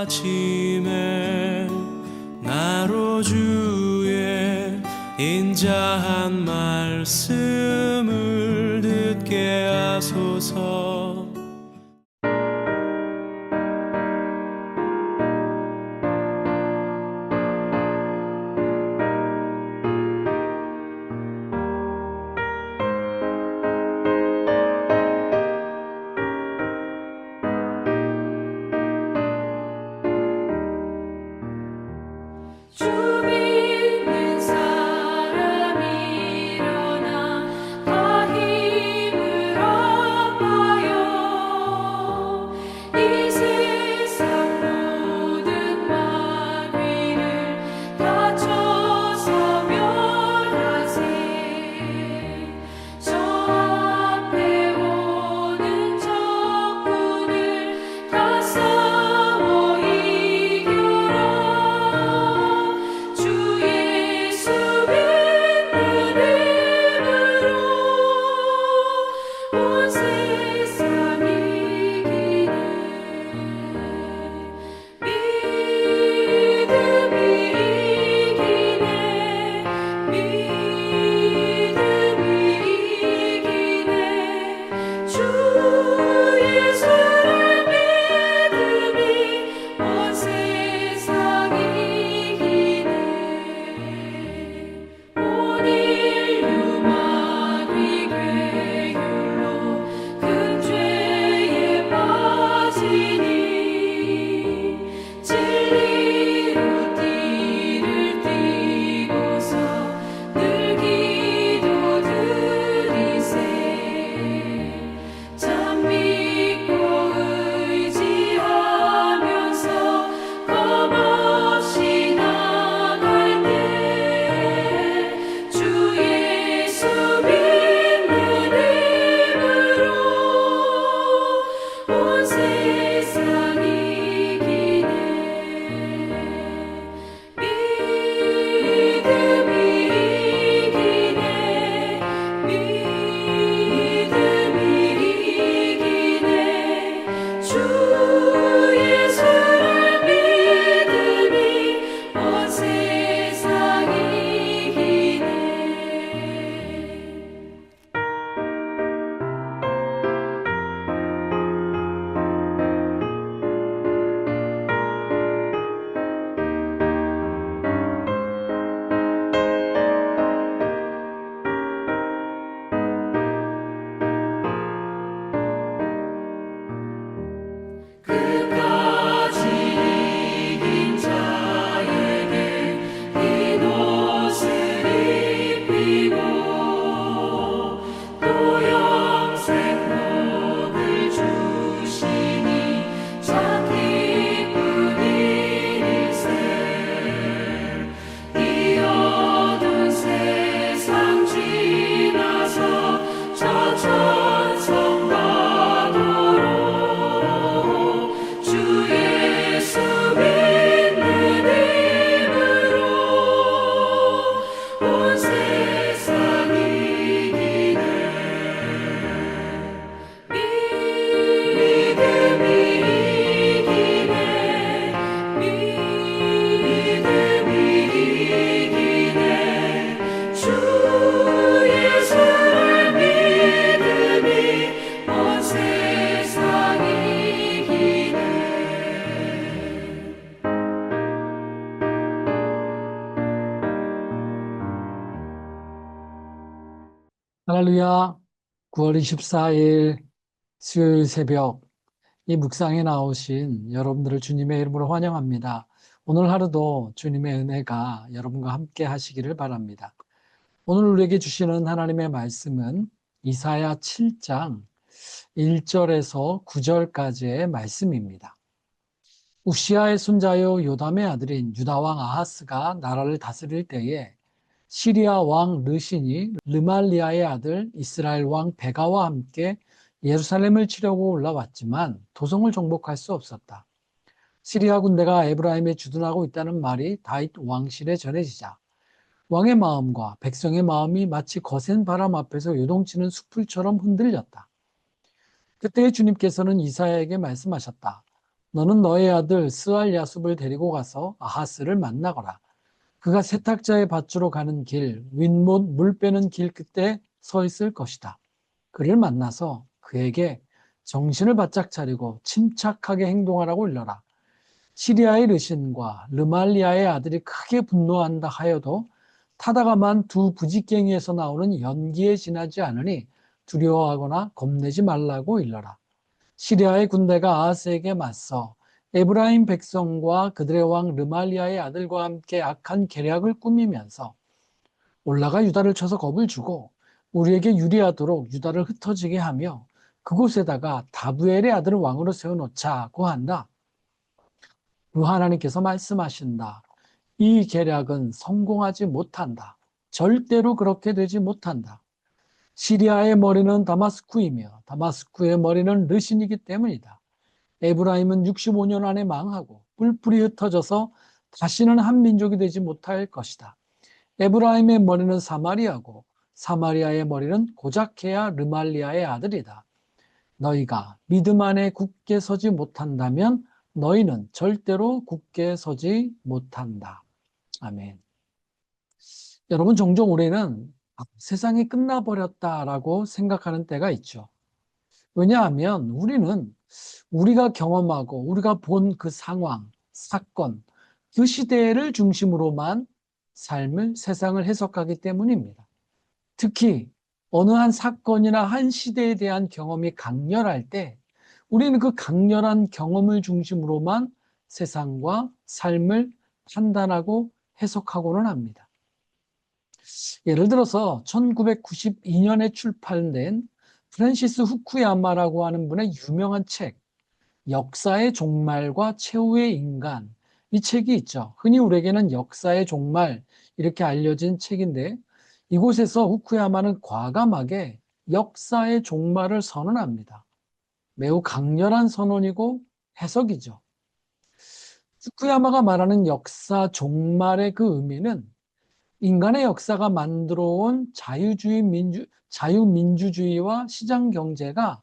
아침에 나로 주의 인자한 말씀 할렐루야. 9월 24일 수요일 새벽 이 묵상에 나오신 여러분들을 주님의 이름으로 환영합니다. 오늘 하루도 주님의 은혜가 여러분과 함께 하시기를 바랍니다. 오늘 우리에게 주시는 하나님의 말씀은 이사야 7장 1절에서 9절까지의 말씀입니다. 우시아의 손자요 요담의 아들인 유다 왕 아하스가 나라를 다스릴 때에 시리아 왕 르신이 르말리아의 아들 이스라엘 왕 베가와 함께 예루살렘을 치려고 올라왔지만 도성을 정복할 수 없었다. 시리아 군대가 에브라임에 주둔하고 있다는 말이 다윗 왕실에 전해지자 왕의 마음과 백성의 마음이 마치 거센 바람 앞에서 요동치는 수풀처럼 흔들렸다. 그때 주님께서는 이사야에게 말씀하셨다. 너는 너의 아들 스알 야숲을 데리고 가서 아하스를 만나거라. 그가 세탁자의 밭으로 가는 길, 윗못 물 빼는 길 끝에 서 있을 것이다. 그를 만나서 그에게 정신을 바짝 차리고 침착하게 행동하라고 일러라. 시리아의 르신과 르말리아의 아들이 크게 분노한다 하여도 타다가만 두 부직갱이에서 나오는 연기에 지나지 않으니 두려워하거나 겁내지 말라고 일러라. 시리아의 군대가 아하스에게 맞서 에브라임 백성과 그들의 왕 르말리아의 아들과 함께 악한 계략을 꾸미면서 올라가 유다를 쳐서 겁을 주고 우리에게 유리하도록 유다를 흩어지게 하며 그곳에다가 다부엘의 아들을 왕으로 세워놓자고 한다. 그 하나님께서 말씀하신다. 이 계략은 성공하지 못한다. 절대로 그렇게 되지 못한다. 시리아의 머리는 다마스쿠이며 다마스쿠의 머리는 르신이기 때문이다. 에브라임은 65년 안에 망하고 뿔뿔이 흩어져서 다시는 한 민족이 되지 못할 것이다. 에브라임의 머리는 사마리아고 사마리아의 머리는 고작해야 르말리아의 아들이다. 너희가 믿음 안에 굳게 서지 못한다면 너희는 절대로 굳게 서지 못한다. 아멘. 여러분, 종종 우리는 아, 세상이 끝나버렸다라고 생각하는 때가 있죠. 왜냐하면 우리는 우리가 경험하고 우리가 본 그 상황, 사건, 그 시대를 중심으로만 삶을, 세상을 해석하기 때문입니다. 특히 어느 한 사건이나 한 시대에 대한 경험이 강렬할 때 우리는 그 강렬한 경험을 중심으로만 세상과 삶을 판단하고 해석하고는 합니다. 예를 들어서 1992년에 출판된 프란시스 후쿠야마라고 하는 분의 유명한 책, 역사의 종말과 최후의 인간. 이 책이 있죠. 흔히 우리에게는 역사의 종말 이렇게 알려진 책인데 이곳에서 후쿠야마는 과감하게 역사의 종말을 선언합니다. 매우 강렬한 선언이고 해석이죠. 후쿠야마가 말하는 역사 종말의 그 의미는 인간의 역사가 만들어 온 자유주의 민주, 자유민주주의와 시장 경제가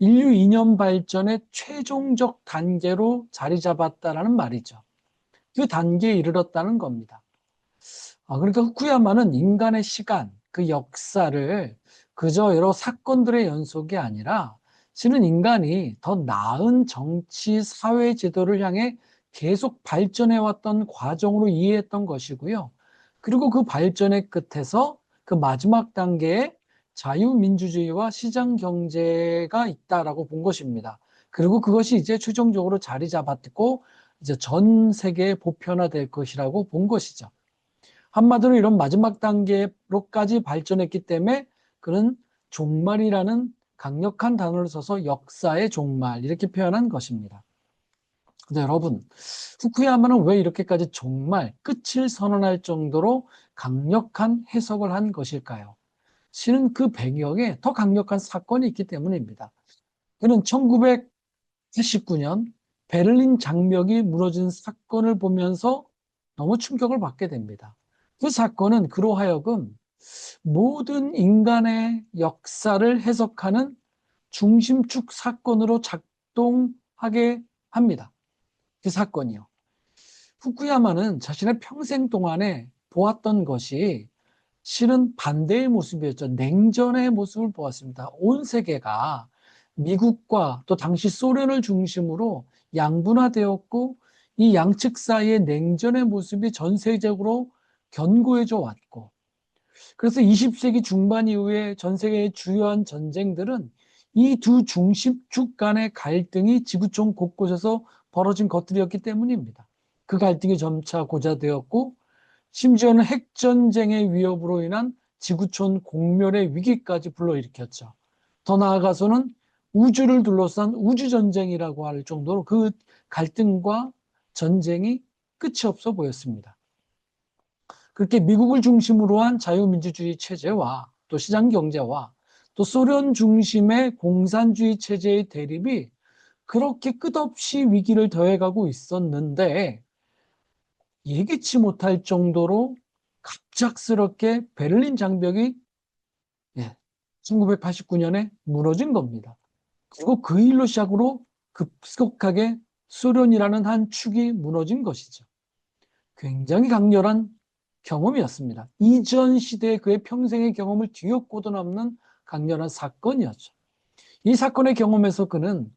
인류 이념 발전의 최종적 단계로 자리 잡았다라는 말이죠. 그 단계에 이르렀다는 겁니다. 아, 그러니까 후쿠야마는 인간의 시간, 그 역사를 그저 여러 사건들의 연속이 아니라 실은 인간이 더 나은 정치, 사회 제도를 향해 계속 발전해왔던 과정으로 이해했던 것이고요. 그리고 그 발전의 끝에서 그 마지막 단계에 자유민주주의와 시장 경제가 있다라고 본 것입니다. 그리고 그것이 이제 최종적으로 자리 잡았고 이제 전 세계에 보편화될 것이라고 본 것이죠. 한마디로 이런 마지막 단계로까지 발전했기 때문에 그는 종말이라는 강력한 단어를 써서 역사의 종말 이렇게 표현한 것입니다. 근데 여러분, 후쿠야마는 왜 이렇게까지 정말 끝을 선언할 정도로 강력한 해석을 한 것일까요? 실은 그 배경에 더 강력한 사건이 있기 때문입니다. 그는 1989년 베를린 장벽이 무너진 사건을 보면서 너무 충격을 받게 됩니다. 그 사건은 그로 하여금 모든 인간의 역사를 해석하는 중심축 사건으로 작동하게 합니다. 그 사건이요. 후쿠야마는 자신의 평생 동안에 보았던 것이 실은 반대의 모습이었죠. 냉전의 모습을 보았습니다. 온 세계가 미국과 또 당시 소련을 중심으로 양분화되었고 이 양측 사이의 냉전의 모습이 전 세계적으로 견고해져 왔고 그래서 20세기 중반 이후에 전 세계의 주요한 전쟁들은 이 두 중심축 간의 갈등이 지구촌 곳곳에서 벌어진 것들이었기 때문입니다. 그 갈등이 점차 고자되었고 심지어는 핵전쟁의 위협으로 인한 지구촌 공멸의 위기까지 불러일으켰죠. 더 나아가서는 우주를 둘러싼 우주전쟁이라고 할 정도로 그 갈등과 전쟁이 끝이 없어 보였습니다. 그렇게 미국을 중심으로 한 자유민주주의 체제와 또 시장 경제와 또 소련 중심의 공산주의 체제의 대립이 그렇게 끝없이 위기를 더해가고 있었는데 예기치 못할 정도로 갑작스럽게 베를린 장벽이 1989년에 무너진 겁니다. 그리고 그 일로 시작으로 급속하게 소련이라는 한 축이 무너진 것이죠. 굉장히 강렬한 경험이었습니다. 이전 시대의 그의 평생의 경험을 뒤엎고도 남는 강렬한 사건이었죠. 이 사건의 경험에서 그는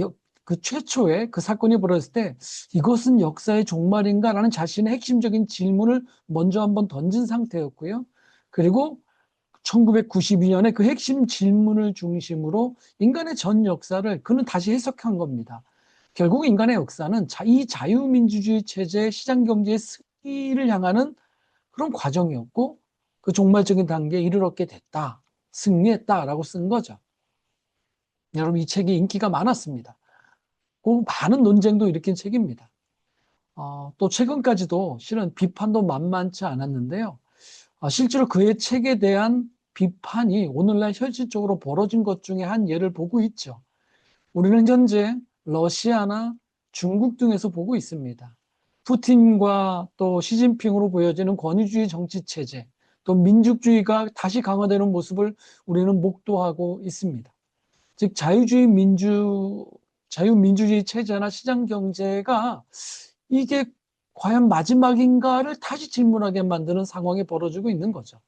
여- 그 최초에 그 사건이 벌어졌을 때 이것은 역사의 종말인가 라는 자신의 핵심적인 질문을 먼저 한번 던진 상태였고요. 그리고 1992년에 그 핵심 질문을 중심으로 인간의 전 역사를 그는 다시 해석한 겁니다. 결국 인간의 역사는 자- 이 자유민주주의 체제, 시장경제의 승리를 향하는 그런 과정이었고 그 종말적인 단계에 이르렀게 됐다. 승리했다라고 쓴 거죠. 여러분 이 책이 인기가 많았습니다. 그 많은 논쟁도 일으킨 책입니다. 어, 또 최근까지도 실은 비판도 만만치 않았는데요. 아, 실제로 그의 책에 대한 비판이 오늘날 현실적으로 벌어진 것 중에 한 예를 보고 있죠. 우리는 현재 러시아나 중국 등에서 보고 있습니다. 푸틴과 또 시진핑으로 보여지는 권위주의 정치 체제, 또 민족주의가 다시 강화되는 모습을 우리는 목도하고 있습니다. 즉 자유주의 민주 자유민주주의 체제나 시장 경제가 이게 과연 마지막인가를 다시 질문하게 만드는 상황이 벌어지고 있는 거죠.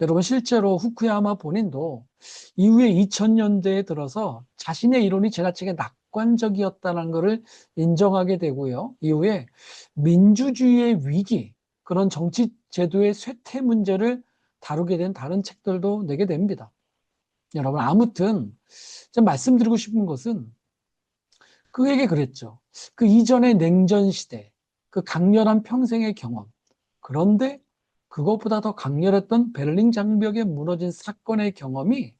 여러분 실제로 후쿠야마 본인도 이후에 2000년대에 들어서 자신의 이론이 지나치게 낙관적이었다는 것을 인정하게 되고요. 이후에 민주주의의 위기, 그런 정치 제도의 쇠퇴 문제를 다루게 된 다른 책들도 내게 됩니다. 여러분 아무튼 좀 말씀드리고 싶은 것은 그에게 그랬죠. 그 이전의 냉전 시대, 그 강렬한 평생의 경험. 그런데 그것보다 더 강렬했던 베를린 장벽에 무너진 사건의 경험이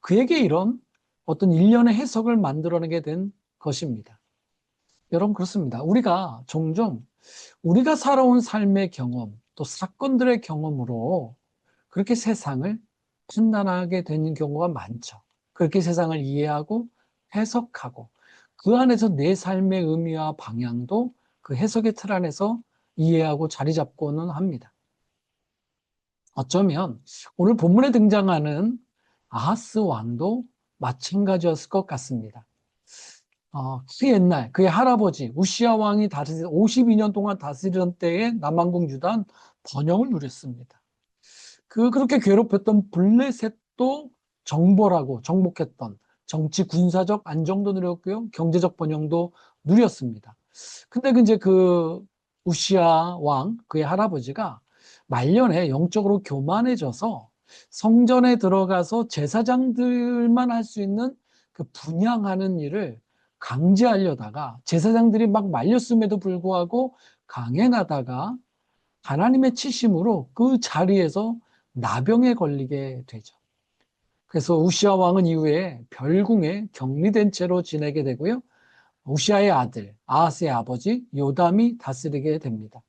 그에게 이런 어떤 일련의 해석을 만들어내게 된 것입니다. 여러분 그렇습니다. 우리가 종종 우리가 살아온 삶의 경험, 또 사건들의 경험으로 그렇게 세상을 판단하게 되는 경우가 많죠. 그렇게 세상을 이해하고 해석하고 그 안에서 내 삶의 의미와 방향도 그 해석의 틀 안에서 이해하고 자리 잡고는 합니다. 어쩌면 오늘 본문에 등장하는 아하스 왕도 마찬가지였을 것 같습니다. 어, 그 옛날 그의 할아버지 우시아 왕이 다스 52년 동안 다스리던 때에 남왕국 유다는 번영을 누렸습니다. 그 그렇게 괴롭혔던 블레셋도 정벌하고 정복했던 정치 군사적 안정도 누렸고요. 경제적 번영도 누렸습니다. 근데 그 이제 그 우시아 왕 그의 할아버지가 말년에 영적으로 교만해져서 성전에 들어가서 제사장들만 할 수 있는 그 분양하는 일을 강제하려다가 제사장들이 막 말렸음에도 불구하고 강행하다가 하나님의 치심으로 그 자리에서 나병에 걸리게 되죠. 그래서 우시아 왕은 이후에 별궁에 격리된 채로 지내게 되고요. 우시아의 아들 아하스의 아버지 요담이 다스리게 됩니다.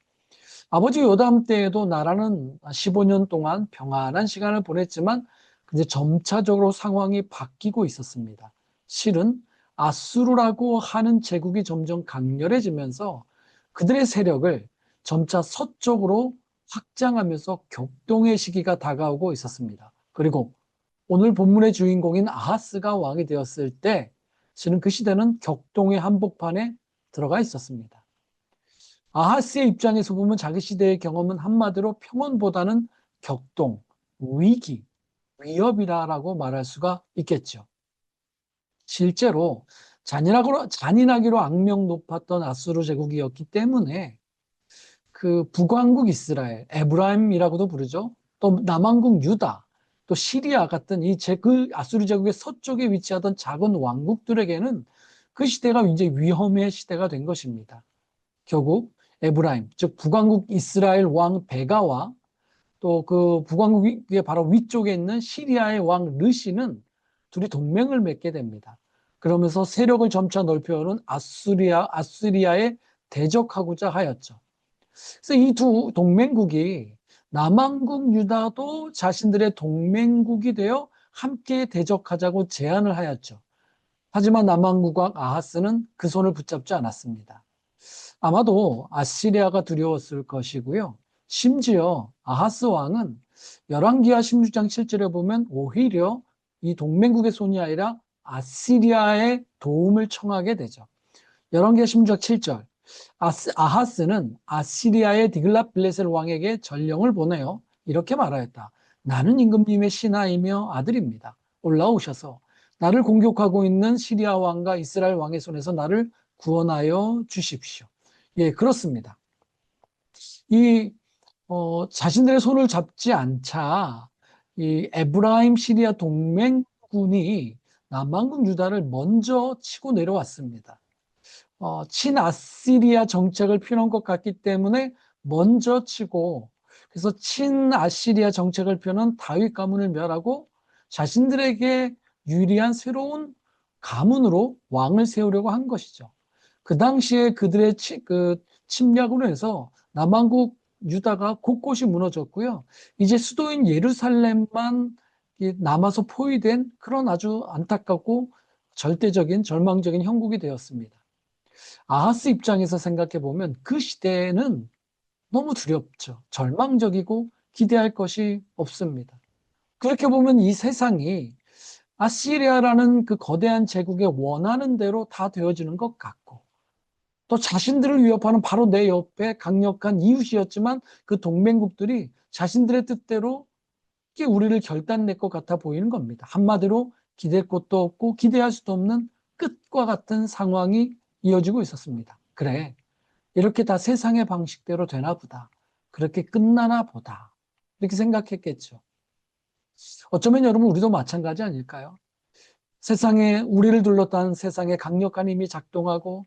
아버지 요담 때에도 나라는 15년 동안 평안한 시간을 보냈지만 이제 점차적으로 상황이 바뀌고 있었습니다. 실은 아수르라고 하는 제국이 점점 강렬해지면서 그들의 세력을 점차 서쪽으로 확장하면서 격동의 시기가 다가오고 있었습니다. 그리고 오늘 본문의 주인공인 아하스가 왕이 되었을 때 실은 그 시대는 격동의 한복판에 들어가 있었습니다. 아하스의 입장에서 보면 자기 시대의 경험은 한마디로 평온보다는 격동, 위기, 위협이라고 말할 수가 있겠죠. 실제로 잔인하기로 악명 높았던 아수르 제국이었기 때문에 그 북왕국 이스라엘, 에브라임이라고도 부르죠. 또 남왕국 유다, 또 시리아 같은 이 제, 그 아수르 제국의 서쪽에 위치하던 작은 왕국들에게는 그 시대가 굉장히 위험의 시대가 된 것입니다. 결국 에브라임, 즉 북왕국 이스라엘 왕 베가와 또 그 북왕국의 바로 위쪽에 있는 시리아의 왕 르시는 둘이 동맹을 맺게 됩니다. 그러면서 세력을 점차 넓혀오는 아수리아, 아수리아에 대적하고자 하였죠. 그래서 이 두 동맹국이 남왕국 유다도 자신들의 동맹국이 되어 함께 대적하자고 제안을 하였죠. 하지만 남왕국 왕 아하스는 그 손을 붙잡지 않았습니다. 아마도 아시리아가 두려웠을 것이고요. 심지어 아하스 왕은 열왕기하 16장 7절에 보면 오히려 이 동맹국의 손이 아니라 아시리아의 도움을 청하게 되죠. 열왕기하 16장 7절. 아스, 아하스는 아시리아의 디글라빌레셀 왕에게 전령을 보내요. 이렇게 말하였다. 나는 임금님의 신하이며 아들입니다. 올라오셔서 나를 공격하고 있는 시리아 왕과 이스라엘 왕의 손에서 나를 구원하여 주십시오. 예, 그렇습니다. 이 어, 자신들의 손을 잡지 않자 이 에브라임 시리아 동맹군이 남반국 유다를 먼저 치고 내려왔습니다. 어, 친아시리아 정책을 펴놓은 것 같기 때문에 먼저 치고 그래서 친아시리아 정책을 펴는 다윗 가문을 멸하고 자신들에게 유리한 새로운 가문으로 왕을 세우려고 한 것이죠. 그 당시에 그들의 치, 그 침략으로 해서 남한국 유다가 곳곳이 무너졌고요. 이제 수도인 예루살렘만 이 남아서 포위된 그런 아주 안타깝고 절대적인 절망적인 형국이 되었습니다. 아하스 입장에서 생각해 보면 그 시대에는 너무 두렵죠. 절망적이고 기대할 것이 없습니다. 그렇게 보면 이 세상이 아시리아라는 그 거대한 제국의 원하는 대로 다 되어지는 것 같고 또 자신들을 위협하는 바로 내 옆에 강력한 이웃이었지만 그 동맹국들이 자신들의 뜻대로 우리를 결단낼 것 같아 보이는 겁니다. 한마디로 기댈 곳도 없고 기대할 수도 없는 끝과 같은 상황이 이어지고 있었습니다. 그래, 이렇게 다 세상의 방식대로 되나 보다. 그렇게 끝나나 보다. 이렇게 생각했겠죠. 어쩌면 여러분 우리도 마찬가지 아닐까요? 세상에 우리를 둘러싼 세상에 강력한 힘이 작동하고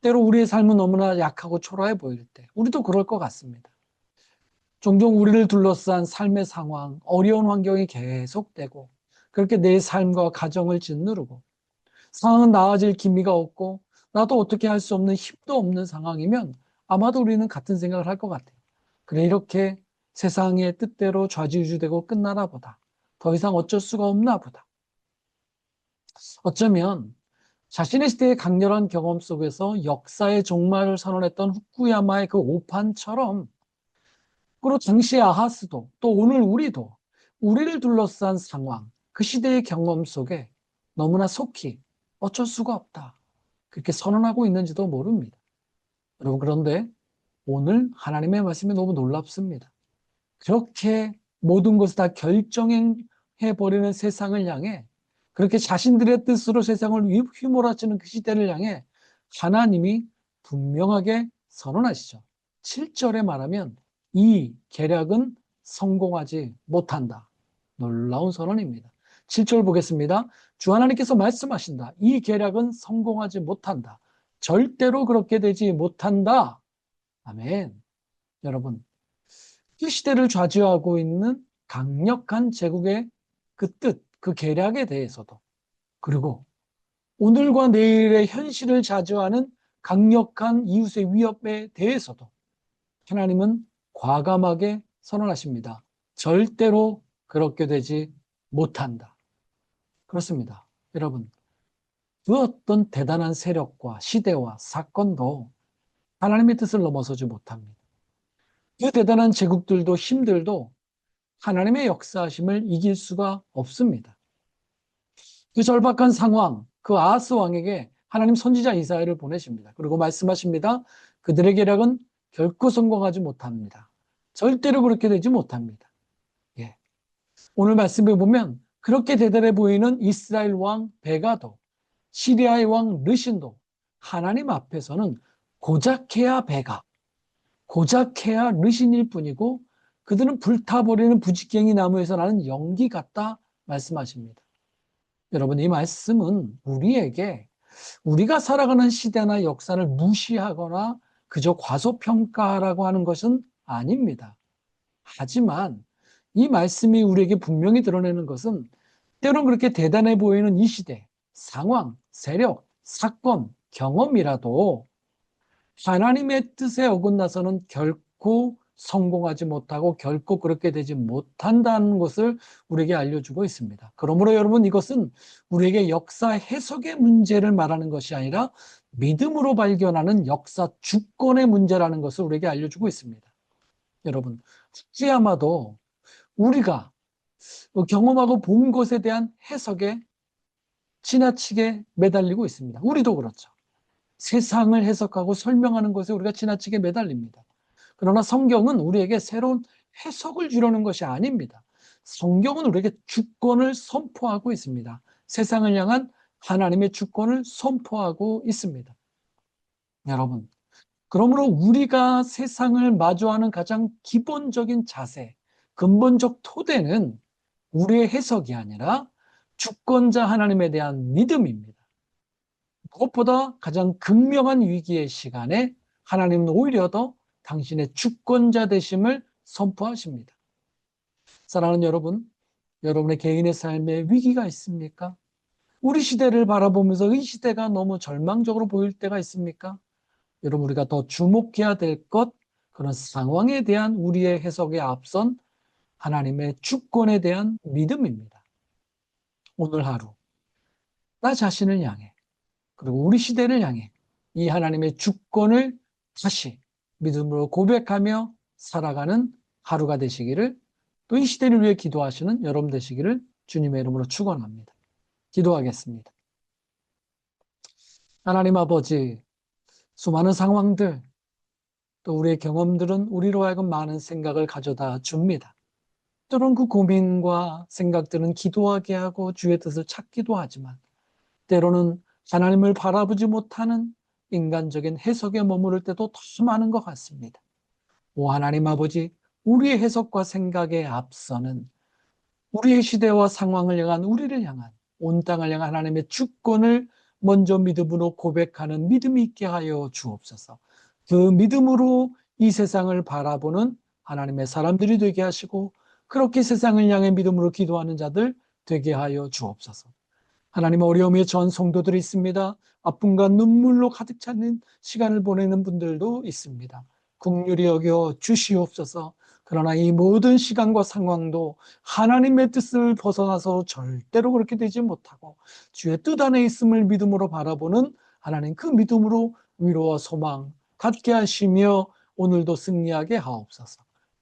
때로 우리의 삶은 너무나 약하고 초라해 보일 때 우리도 그럴 것 같습니다. 종종 우리를 둘러싼 삶의 상황, 어려운 환경이 계속되고 그렇게 내 삶과 가정을 짓누르고 상황은 나아질 기미가 없고 나도 어떻게 할 수 없는 힘도 없는 상황이면 아마도 우리는 같은 생각을 할 것 같아요. 그래 이렇게 세상의 뜻대로 좌지우지되고 끝나나 보다. 더 이상 어쩔 수가 없나 보다. 어쩌면 자신의 시대의 강렬한 경험 속에서 역사의 종말을 선언했던 후쿠야마의 그 오판처럼 그리고 당시 아하스도 또 오늘 우리도 우리를 둘러싼 상황, 그 시대의 경험 속에 너무나 속히 어쩔 수가 없다. 그렇게 선언하고 있는지도 모릅니다. 여러분, 그런데 오늘 하나님의 말씀이 너무 놀랍습니다. 그렇게 모든 것을 다 결정해버리는 세상을 향해 그렇게 자신들의 뜻으로 세상을 휘몰아치는 그 시대를 향해 하나님이 분명하게 선언하시죠. 7절에 말하면 이 계략은 성공하지 못한다. 놀라운 선언입니다. 7절 보겠습니다. 주 하나님께서 말씀하신다. 이 계략은 성공하지 못한다. 절대로 그렇게 되지 못한다. 아멘. 여러분, 이 시대를 좌지하고 있는 강력한 제국의 그 뜻, 그 계략에 대해서도 그리고 오늘과 내일의 현실을 자주하는 강력한 이웃의 위협에 대해서도 하나님은 과감하게 선언하십니다. 절대로 그렇게 되지 못한다. 그렇습니다. 여러분, 그 어떤 대단한 세력과 시대와 사건도 하나님의 뜻을 넘어서지 못합니다. 그 대단한 제국들도 힘들도 하나님의 역사하심을 이길 수가 없습니다. 그 절박한 상황, 그 아하스 왕에게 하나님 선지자 이사야를 보내십니다. 그리고 말씀하십니다. 그들의 계략은 결코 성공하지 못합니다. 절대로 그렇게 되지 못합니다. 예. 오늘 말씀에 보면 그렇게 대단해 보이는 이스라엘 왕 베가도 시리아의 왕 르신도 하나님 앞에서는 고작해야 베가, 고작해야 르신일 뿐이고 그들은 불타버리는 부직갱이 나무에서 나는 연기 같다 말씀하십니다. 여러분 이 말씀은 우리에게 우리가 살아가는 시대나 역사를 무시하거나 그저 과소평가라고 하는 것은 아닙니다. 하지만 이 말씀이 우리에게 분명히 드러내는 것은 때론 그렇게 대단해 보이는 이 시대, 상황, 세력, 사건, 경험이라도 하나님의 뜻에 어긋나서는 결코 성공하지 못하고 결코 그렇게 되지 못한다는 것을 우리에게 알려주고 있습니다. 그러므로 여러분 이것은 우리에게 역사 해석의 문제를 말하는 것이 아니라 믿음으로 발견하는 역사 주권의 문제라는 것을 우리에게 알려주고 있습니다. 여러분, 후쿠야마도 우리가 경험하고 본 것에 대한 해석에 지나치게 매달리고 있습니다. 우리도 그렇죠. 세상을 해석하고 설명하는 것에 우리가 지나치게 매달립니다. 그러나 성경은 우리에게 새로운 해석을 주려는 것이 아닙니다. 성경은 우리에게 주권을 선포하고 있습니다. 세상을 향한 하나님의 주권을 선포하고 있습니다. 여러분, 그러므로 우리가 세상을 마주하는 가장 기본적인 자세, 근본적 토대는 우리의 해석이 아니라 주권자 하나님에 대한 믿음입니다. 무엇보다 가장 극명한 위기의 시간에 하나님은 오히려 더 당신의 주권자 되심을 선포하십니다. 사랑하는 여러분, 여러분의 개인의 삶에 위기가 있습니까? 우리 시대를 바라보면서 이 시대가 너무 절망적으로 보일 때가 있습니까? 여러분, 우리가 더 주목해야 될 것, 그런 상황에 대한 우리의 해석에 앞선 하나님의 주권에 대한 믿음입니다. 오늘 하루, 나 자신을 향해, 그리고 우리 시대를 향해 이 하나님의 주권을 다시 믿음으로 고백하며 살아가는 하루가 되시기를 또 이 시대를 위해 기도하시는 여러분 되시기를 주님의 이름으로 축원합니다. 기도하겠습니다. 하나님 아버지, 수많은 상황들, 또 우리의 경험들은 우리로 하여금 많은 생각을 가져다 줍니다. 때론 그 고민과 생각들은 기도하게 하고 주의 뜻을 찾기도 하지만 때로는 하나님을 바라보지 못하는 인간적인 해석에 머무를 때도 더 많은 것 같습니다. 오 하나님 아버지, 우리의 해석과 생각에 앞서는 우리의 시대와 상황을 향한 우리를 향한 온 땅을 향한 하나님의 주권을 먼저 믿음으로 고백하는 믿음이 있게 하여 주옵소서. 그 믿음으로 이 세상을 바라보는 하나님의 사람들이 되게 하시고 그렇게 세상을 향해 믿음으로 기도하는 자들 되게 하여 주옵소서. 하나님 어려움의 전 성도들이 있습니다. 아픔과 눈물로 가득 차는 시간을 보내는 분들도 있습니다. 국률이 여겨 주시옵소서. 그러나 이 모든 시간과 상황도 하나님의 뜻을 벗어나서 절대로 그렇게 되지 못하고 주의 뜻 안에 있음을 믿음으로 바라보는 하나님 그 믿음으로 위로와 소망 갖게 하시며 오늘도 승리하게 하옵소서.